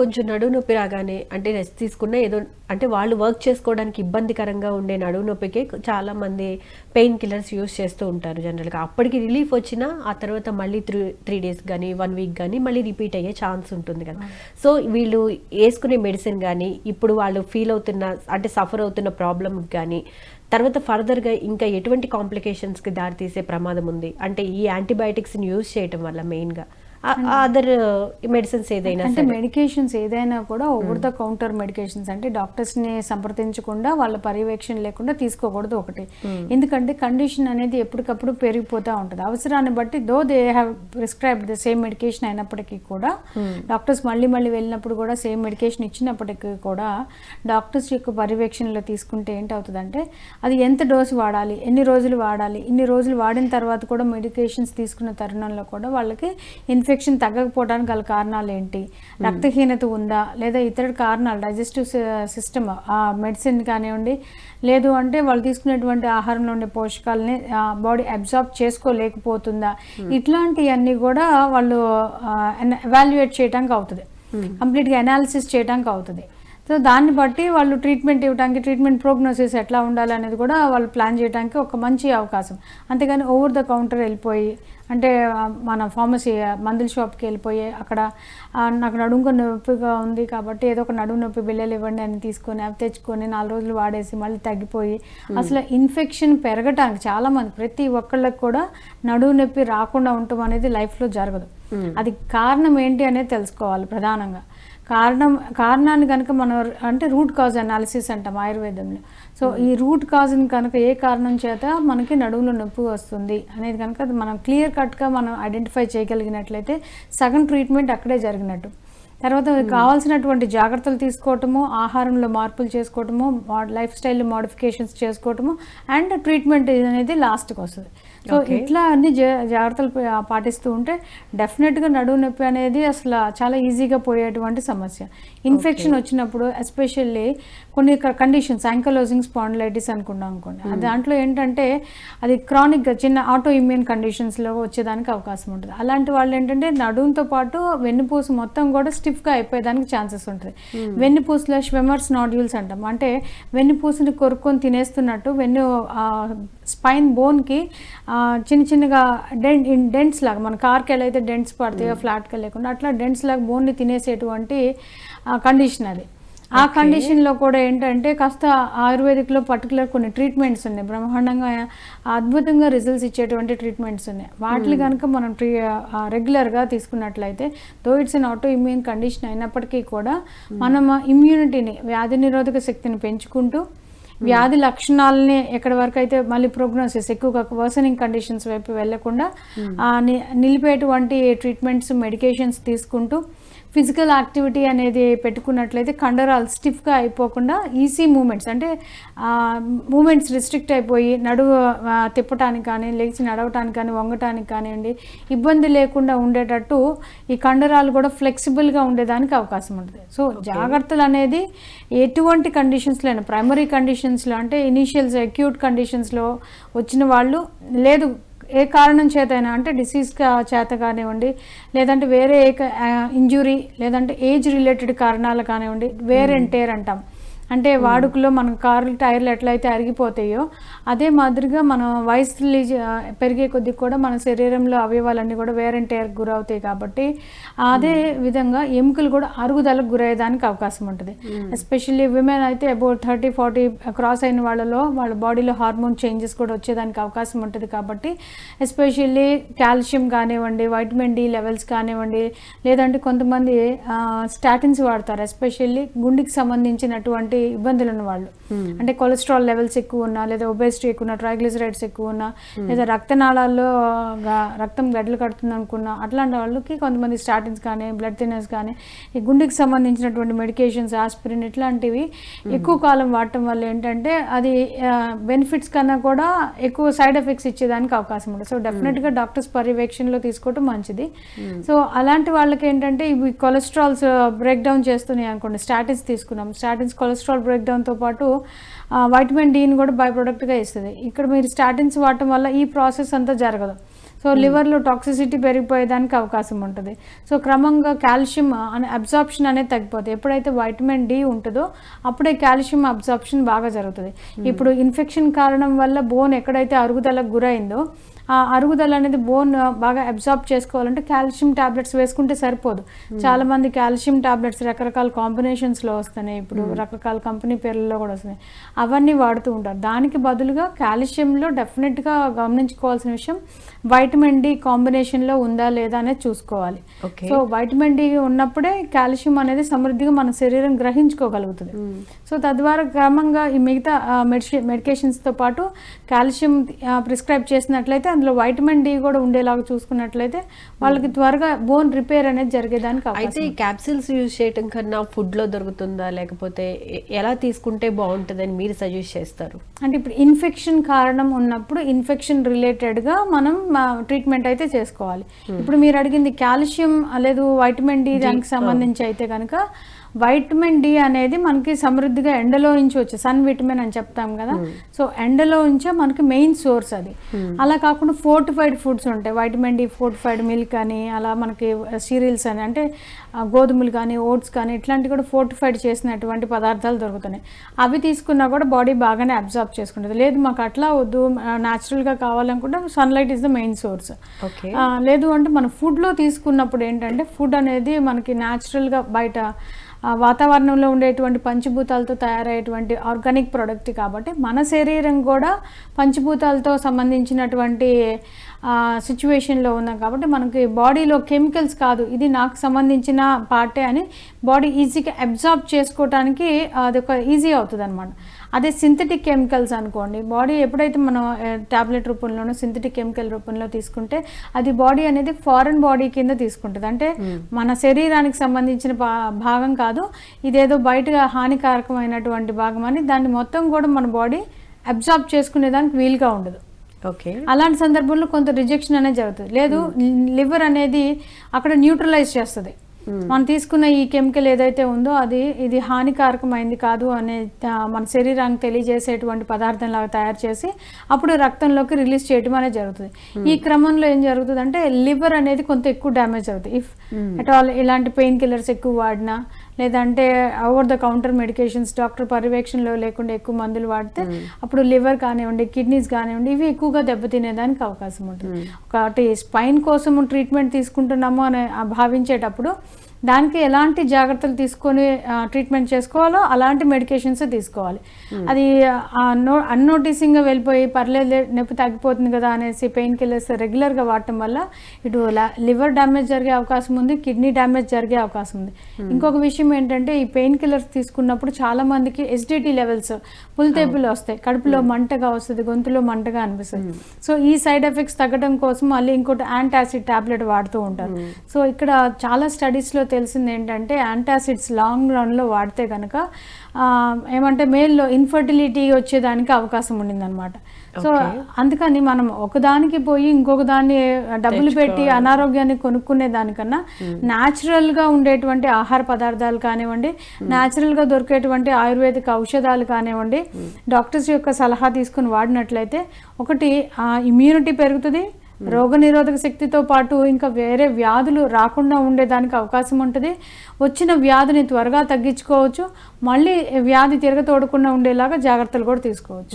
కొంచెం నడువు నొప్పి రాగానే అంటే రెస్ట్ తీసుకున్న ఏదో అంటే వాళ్ళు వర్క్ చేసుకోవడానికి ఇబ్బందికరంగా ఉండే నడువు నొప్పికి చాలా మంది పెయిన్ కిల్లర్స్ యూస్ చేస్తూ ఉంటారు జనరల్గా అప్పటికి రిలీఫ్ వచ్చినా ఆ తర్వాత మళ్ళీ త్రీ త్రీ డేస్ కానీ వన్ వీక్ కానీ మళ్ళీ రిపీట్ అయ్యే ఛాన్స్ ఉంటుంది కదా. సో వీళ్ళు వేసుకునే మెడిసిన్ కానీ ఇప్పుడు వాళ్ళు ఫీల్ అవుతున్న అంటే సఫర్ అవుతున్న ప్రాబ్లమ్ కానీ తర్వాత ఫర్దర్గా ఇంకా ఎటువంటి కాంప్లికేషన్స్కి దారితీసే ప్రమాదం ఉంది. అంటే ఈ యాంటీబయాటిక్స్ని యూజ్ చేయటం వల్ల మెయిన్గా అదర్ మెడిసిన్స్ ఏదైనా అంటే మెడికేషన్స్ ఏదైనా కూడా ఓవర్ ద కౌంటర్ మెడికేషన్స్ అంటే డాక్టర్స్ని సంప్రదించకుండా వాళ్ళ పర్యవేక్షణ లేకుండా తీసుకోకూడదు ఒకటి. ఎందుకంటే కండిషన్ అనేది ఎప్పటికప్పుడు పెరిగిపోతూ ఉంటుంది. అవసరాన్ని బట్టి though they have prescribed the same medication అయినప్పటికీ కూడా డాక్టర్స్ మళ్ళీ మళ్ళీ వెళ్ళినప్పుడు కూడా సేమ్ మెడికేషన్ ఇచ్చినప్పటికీ కూడా డాక్టర్స్ యొక్క పర్యవేక్షణలో తీసుకుంటే ఏంటవుతుందంటే అది ఎంత డోసు వాడాలి ఎన్ని రోజులు వాడాలి ఇన్ని రోజులు వాడిన తర్వాత కూడా మెడికేషన్స్ తీసుకున్న తరుణంలో కూడా వాళ్ళకి ఇన్ఫెక్షన్ తగ్గకపోవడానికి గల కారణాలు ఏంటి? రక్తహీనత ఉందా? లేదా ఇతర కారణాలు? డైజెస్టివ్ సిస్టమ్ ఆ మెడిసిన్ కానివ్వండి లేదు అంటే వాళ్ళు తీసుకునేటువంటి ఆహారంలో ఉండే పోషకాలని బాడీ అబ్జార్బ్ చేసుకోలేకపోతుందా? ఇట్లాంటివన్నీ కూడా వాళ్ళు ఎవాల్యుయేట్ చేయడానికి అవుతుంది. కంప్లీట్గా అనాలిసిస్ చేయడానికి అవుతుంది. సో దాన్ని బట్టి వాళ్ళు ట్రీట్మెంట్ ఇవ్వడానికి ట్రీట్మెంట్ ప్రోగ్నోసిస్ ఎట్లా ఉండాలి అనేది కూడా వాళ్ళు ప్లాన్ చేయడానికి ఒక మంచి అవకాశం. అంతేగాని ఓవర్ ద కౌంటర్ వెళ్ళిపోయి అంటే మన ఫార్మసీ మందుల షాప్కి వెళ్ళిపోయి అక్కడ నాకు నడుము నొప్పిగా ఉంది కాబట్టి ఏదో ఒక నడుము నొప్పి బిళ్ళలు ఇవ్వండి అని తీసుకొని అవి తెచ్చుకొని నాలుగు రోజులు వాడేసి మళ్ళీ తగ్గిపోయి అసలు ఇన్ఫెక్షన్ పెరగటానికి చాలా మంది ప్రతి ఒక్కళ్ళకి కూడా నడుము నొప్పి రాకుండా ఉండటం అనేది లైఫ్లో జరగదు. అది కారణం ఏంటి అనేది తెలుసుకోవాలి ప్రధానంగా. కారణం కారణాన్ని కనుక మనం అంటే రూట్ కాజ్ అనాలిసిస్ అంటాం ఆయుర్వేదంలో. సో ఈ రూట్ కాజ్ని కనుక ఏ కారణం చేత మనకి నడుములో నొప్పి వస్తుంది అనేది కనుక మనం క్లియర్ కట్గా మనం ఐడెంటిఫై చేయగలిగినట్లయితే సగం ట్రీట్మెంట్ అక్కడే జరిగినట్టు. తర్వాత కావాల్సినటువంటి జాగ్రత్తలు తీసుకోవటము ఆహారంలో మార్పులు చేసుకోవటము లైఫ్ స్టైల్ మోడిఫికేషన్స్ చేసుకోవటము అండ్ ట్రీట్మెంట్ అనేది లాస్ట్కి వస్తుంది. సో ఇట్లా అన్ని జా- జాగ్రత్తలు పాటిస్తూ ఉంటే డెఫినెట్గా నడువు నొప్పి అనేది అసలు చాలా ఈజీగా పోయేటువంటి సమస్య. ఇన్ఫెక్షన్ వచ్చినప్పుడు ఎస్పెషల్లీ కొన్ని కండిషన్స్ యాంకలోజింగ్ స్పాండిలైటిస్ అనుకున్నాం అనుకోండి. దాంట్లో ఏంటంటే అది క్రానిక్గా చిన్న ఆటో ఇమ్యూన్ కండిషన్స్లో వచ్చేదానికి అవకాశం ఉంటుంది. అలాంటి వాళ్ళు ఏంటంటే నడుముతో పాటు వెన్నుపూస మొత్తం కూడా స్టిఫ్గా అయిపోయేదానికి ఛాన్సెస్ ఉంటుంది. వెన్నుపూసలో స్విమ్మర్స్ నాడ్యూల్స్ అంటాం. అంటే వెన్నుపూసని కొరుక్కొని తినేస్తున్నట్టు వెన్ను స్పైన్ బోన్కి చిన్న చిన్నగా డెంట్ డెంట్స్ లాగా మన కార్కి ఎలా అయితే డెంట్స్ పడతాయో ఫ్లాట్గా లేకుండా అట్లా డెంట్స్ లాగా బోన్ని తినేసేటువంటి కండిషన్ అది. ఆ కండిషన్లో కూడా ఏంటంటే కాస్త ఆయుర్వేదిక్లో పర్టికులర్ కొన్ని ట్రీట్మెంట్స్ ఉన్నాయి. బ్రహ్మాండంగా అద్భుతంగా రిజల్ట్స్ ఇచ్చేటువంటి ట్రీట్మెంట్స్ ఉన్నాయి. వాటిని కనుక మనం ట్రీ రెగ్యులర్గా తీసుకున్నట్లయితే though it's an auto immune condition అయినప్పటికీ కూడా మనం ఇమ్యూనిటీని వ్యాధి నిరోధక శక్తిని పెంచుకుంటూ వ్యాధి లక్షణాలని ఎక్కడి వరకు అయితే మళ్ళీ ప్రోగ్నోసిస్ ఎక్కువగా వర్సనింగ్ కండిషన్స్ వైపు వెళ్ళకుండా ఆ, ని- నిలిపేటువంటి ట్రీట్మెంట్స్ మెడికేషన్స్ తీసుకుంటూ ఫిజికల్ యాక్టివిటీ అనేది పెట్టుకున్నట్లయితే కండరాలు స్టిఫ్గా అయిపోకుండా ఈజీ మూమెంట్స్ అంటే మూమెంట్స్ రిస్ట్రిక్ట్ అయిపోయి నడువు తిప్పటానికి కానీ లేచి నడవటానికి కానీ వంగటానికి కానివ్వండి ఇబ్బంది లేకుండా ఉండేటట్టు ఈ కండరాలు కూడా ఫ్లెక్సిబుల్గా ఉండేదానికి అవకాశం ఉంటుంది. సో జాగ్రత్తలు అనేది ఎటువంటి కండిషన్స్లో అయినా ప్రైమరీ కండిషన్స్లో అంటే ఇనీషియల్స్ అక్యూట్ కండిషన్స్లో వచ్చిన వాళ్ళు లేదు. ఏ కారణం చేతైనా అంటే డిసీజ్ చేత కానివ్వండి లేదంటే వేరే ఏ ఇంజురీ లేదంటే ఏజ్ రిలేటెడ్ కారణాలు కానివ్వండి వేర్ అండ్ టేర్ అంటాం. అంటే వాడుకలో మన కార్లు టైర్లు ఎట్లయితే అరిగిపోతాయో అదే మాదిరిగా మనం వయసు పెరిగే కొద్దీ కూడా మన శరీరంలో అవయవాలన్నీ కూడా వేర్ అండ్ టేర్ గురవుతాయి కాబట్టి అదే విధంగా ఎముకలు కూడా అరుగుదలకు గురయ్యేదానికి అవకాశం ఉంటుంది. ఎస్పెషల్లీ విమెన్ అయితే అబౌట్ థర్టీ ఫార్టీ క్రాస్ అయిన వాళ్ళలో వాళ్ళ బాడీలో హార్మోన్ చేంజెస్ కూడా వచ్చేదానికి అవకాశం ఉంటుంది కాబట్టి ఎస్పెషల్లీ కాల్షియం కానివ్వండి వైటమిన్ డి లెవెల్స్ కానివ్వండి లేదంటే కొంతమంది స్టాటిన్స్ వాడతారు. ఎస్పెషల్లీ గుండెకి సంబంధించినటువంటి ఇబ్బందులు ఉన్న వాళ్ళు అంటే కొలెస్ట్రాల్ లెవెల్స్ ఎక్కువ ఉన్నా లేదా ఒబేసిటీ ఎక్కువ ఉన్నా ట్రైగ్లిసరైడ్స్ ఎక్కువ ఉన్నా లేదా రక్తనాళాల్లో రక్తం గడ్డలు కడుతుంది అనుకున్నా అట్లాంటి వాళ్ళకి కొంతమంది స్టాటిన్స్ కానీ బ్లడ్ థిన్నర్స్ కానీ ఈ గుండెకి సంబంధించినటువంటి మెడికేషన్స్ ఆస్పిరిన్ ఇట్లాంటివి ఎక్కువ కాలం వాడటం వల్ల ఏంటంటే అది బెనిఫిట్స్ కన్నా కూడా ఎక్కువ సైడ్ ఎఫెక్ట్స్ ఇచ్చేదానికి అవకాశం ఉంటుంది సో డెఫినెట్గా డాక్టర్స్ పర్యవేక్షణలో తీసుకోవటం మంచిది. సో అలాంటి వాళ్ళకి ఏంటంటే ఇవి కొలెస్ట్రాల్స్ బ్రేక్ డౌన్ చేస్తున్నాయి అనుకోండి స్టాటిన్స్ తీసుకున్నాం. స్టాటిన్స్ కొలెస్ట్రాల్ బ్రేక్ డౌన్తో పాటు వైటమిన్ డీని కూడా బై ప్రొడక్ట్గా ఇస్తుంది. ఇక్కడ మీరు స్టాటిన్స్ వాడటం వల్ల ఈ ప్రాసెస్ అంతా జరగదు. సో లివర్లో టాక్సిసిటీ పెరిగిపోయేదానికి అవకాశం ఉంటుంది. సో క్రమంగా కాల్షియం అనే అబ్జార్ప్షన్ అనేది తగ్గిపోతుంది ఎప్పుడైతే వైటమిన్ డి ఉంటుందో అప్పుడే కాల్షియం అబ్జార్ప్షన్ బాగా జరుగుతుంది. ఇప్పుడు ఇన్ఫెక్షన్ కారణం వల్ల బోన్ ఎక్కడైతే అరుగుదలకు గురైందో అరుగుదల అనేది బోన్ బాగా అబ్జార్బ్ చేసుకోవాలంటే కాల్షియం టాబ్లెట్స్ వేసుకుంటే సరిపోదు. చాలా మంది కాల్షియం టాబ్లెట్స్ రకరకాల కాంబినేషన్స్లో వస్తున్నాయి. ఇప్పుడు రకరకాల కంపెనీ పేర్లలో కూడా వస్తున్నాయి. అవన్నీ వాడుతూ ఉంటారు. దానికి బదులుగా కాల్షియంలో డెఫినెట్గా గమనించుకోవాల్సిన విషయం వైటమిన్ డి కాంబినేషన్లో ఉందా లేదా అనేది చూసుకోవాలి. సో వైటమిన్ డి ఉన్నప్పుడే కాల్షియం అనేది సమృద్ధిగా మన శరీరం గ్రహించుకోగలుగుతుంది. సో తద్వారా క్రమంగా ఈ మిగతా మెడికేషన్స్తో పాటు కాల్షియం ప్రిస్క్రైబ్ చేసినట్లయితే అందులో వైటమిన్ డి కూడా ఉండేలాగా చూసుకున్నట్లయితే వాళ్ళకి త్వరగా బోన్ రిపేర్ అనేది జరిగేదానికి అయితే ఈ క్యాప్సిల్స్ యూజ్ చేయటం కన్నా ఫుడ్లో దొరుకుతుందా? లేకపోతే ఎలా తీసుకుంటే బాగుంటుందని మీరు సజెస్ట్ చేస్తారు? అంటే ఇప్పుడు ఇన్ఫెక్షన్ కారణం ఉన్నప్పుడు ఇన్ఫెక్షన్ రిలేటెడ్గా మనం ట్రీట్మెంట్ అయితే చేసుకోవాలి. ఇప్పుడు మీరు అడిగింది కాల్షియం లేదు వైటమిన్ డి దానికి సంబంధించి అయితే కనుక వైటమిన్ డి అనేది మనకి సమృద్ధిగా ఎండలో నుంచి వచ్చే సన్ విటమిన్ అని చెప్తాం కదా. సో ఎండలో నుంచే మనకి మెయిన్ సోర్స్ అది. అలా కాకుండా ఫోర్టిఫైడ్ ఫుడ్స్ ఉంటాయి. వైటమిన్ డి ఫోర్టిఫైడ్ మిల్క్ అని అలా మనకి సీరియల్స్ అని అంటే గోధుమలు కానీ ఓట్స్ కానీ ఇట్లాంటివి కూడా ఫోర్టిఫైడ్ చేసినటువంటి పదార్థాలు దొరుకుతున్నాయి. అవి తీసుకున్నా కూడా బాడీ బాగానే అబ్జార్బ్ చేసుకుంటుంది. లేదు మాకు అట్లా వద్దు న్యాచురల్గా కావాలనుకుంటే sunlight is the main source. Okay. లేదు అంటే మన ఫుడ్లో తీసుకున్నప్పుడు ఏంటంటే ఫుడ్ అనేది మనకి న్యాచురల్గా బయట వాతావరణంలో ఉండేటువంటి పంచభూతాలతో తయారయ్యేటువంటి ఆర్గానిక్ ప్రోడక్ట్ కాబట్టి మన శరీరం కూడా పంచభూతాలతో సంబంధించినటువంటి సిచ్యువేషన్లో ఉన్నాం కాబట్టి మనకి బాడీలో కెమికల్స్ కాదు. ఇది నాకు సంబంధించిన పార్టే అని బాడీ ఈజీగా అబ్జార్బ్ చేసుకోవటానికి అది ఒక ఈజీ అవుతుంది అనమాట అదే సింథటిక్ కెమికల్స్ అనుకోండి బాడీ ఎప్పుడైతే మనం టాబ్లెట్ రూపంలోనో సింథటిక్ కెమికల్ రూపంలో తీసుకుంటే అది బాడీ అనేది ఫారెన్ బాడీ కింద తీసుకుంటుంది. అంటే మన శరీరానికి సంబంధించిన భాగం కాదు ఇదేదో బయటగా హానికారకమైనటువంటి భాగం అని దాన్ని మొత్తం కూడా మన బాడీ అబ్జార్బ్ చేసుకునేదానికి వీలుగా ఉండదు. ఓకే. అలాంటి సందర్భంలో కొంత రిజెక్షన్ అనేది జరుగుతుంది. లేదు లివర్ అనేది అక్కడ న్యూట్రలైజ్ చేస్తుంది. మనం తీసుకున్న ఈ కెమికల్ ఏదైతే ఉందో అది ఇది హానికారకమైంది కాదు అనే మన శరీరానికి తెలియజేసేటువంటి పదార్థం లాగా తయారు చేసి అప్పుడు రక్తంలోకి రిలీజ్ చేయడం అనేది జరుగుతుంది. ఈ క్రమంలో ఏం జరుగుతుంది అంటే లివర్ అనేది కొంత ఎక్కువ డ్యామేజ్ జరుగుతుంది ఇఫ్ అట్ ఆల్ ఇలాంటి పెయిన్ కిల్లర్స్ ఎక్కువ వాడినా లేదంటే over the counter medications doctor పర్యవేక్షణలో లేకుండా ఎక్కువ మందులు వాడితే అప్పుడు లివర్ కానివ్వండి కిడ్నీస్ కానివ్వండి ఇవి ఎక్కువగా దెబ్బతినేదానికి అవకాశం ఉంటుంది. ఒకటి స్పైన్ కోసం ట్రీట్మెంట్ తీసుకుంటున్నాము అని భావించేటప్పుడు దానికి ఎలాంటి జాగ్రత్తలు తీసుకొని ట్రీట్మెంట్ చేసుకోవాలో అలాంటి మెడికేషన్స్ తీసుకోవాలి. అది అన్నోటీసింగ్గా వెళ్ళిపోయి పర్లేదు నొప్పి తగ్గిపోతుంది కదా అనేసి పెయిన్ కిల్లర్స్ రెగ్యులర్గా వాడటం వల్ల ఇటు లివర్ డ్యామేజ్ జరిగే అవకాశం ఉంది కిడ్నీ డ్యామేజ్ జరిగే అవకాశం ఉంది. ఇంకొక విషయం ఏంటంటే ఈ పెయిన్ కిల్లర్స్ తీసుకున్నప్పుడు చాలా మందికి ఎస్డిటి లెవెల్స్ పులితేపులు వస్తాయి. కడుపులో మంటగా వస్తుంది గొంతులో మంటగా అనిపిస్తుంది. సో ఈ సైడ్ ఎఫెక్ట్స్ తగ్గడం కోసం మళ్ళీ ఇంకోటి యాంటాసిడ్ టాబ్లెట్ వాడుతూ ఉంటారు. సో ఇక్కడ చాలా స్టడీస్లో తెలిసింది ఏంటంటే యాంటాసిడ్స్ లాంగ్ రన్లో వాడితే కనుక ఏమంటే మేల్లో ఇన్ఫర్టిలిటీ వచ్చేదానికి అవకాశం ఉండిందనమాట సో అందుకని మనం ఒకదానికి పోయి ఇంకొక దాన్ని డబ్బులు పెట్టి అనారోగ్యాన్ని కొనుక్కునే దానికన్నా న్యాచురల్గా ఉండేటువంటి ఆహార పదార్థాలు కానివ్వండి న్యాచురల్గా దొరికేటువంటి ఆయుర్వేదిక ఔషధాలు కానివ్వండి డాక్టర్స్ యొక్క సలహా తీసుకుని వాడినట్లయితే ఒకటి ఇమ్యూనిటీ పెరుగుతుంది రోగనిరోధక శక్తితో పాటు ఇంకా వేరే వ్యాధులు రాకుండా ఉండేదానికి అవకాశం ఉంటుంది. వచ్చిన వ్యాధిని త్వరగా తగ్గించుకోవచ్చు. మళ్ళీ వ్యాధి తిరగతోడకుండా ఉండేలాగా జాగ్రత్తలు కూడా తీసుకోవచ్చు.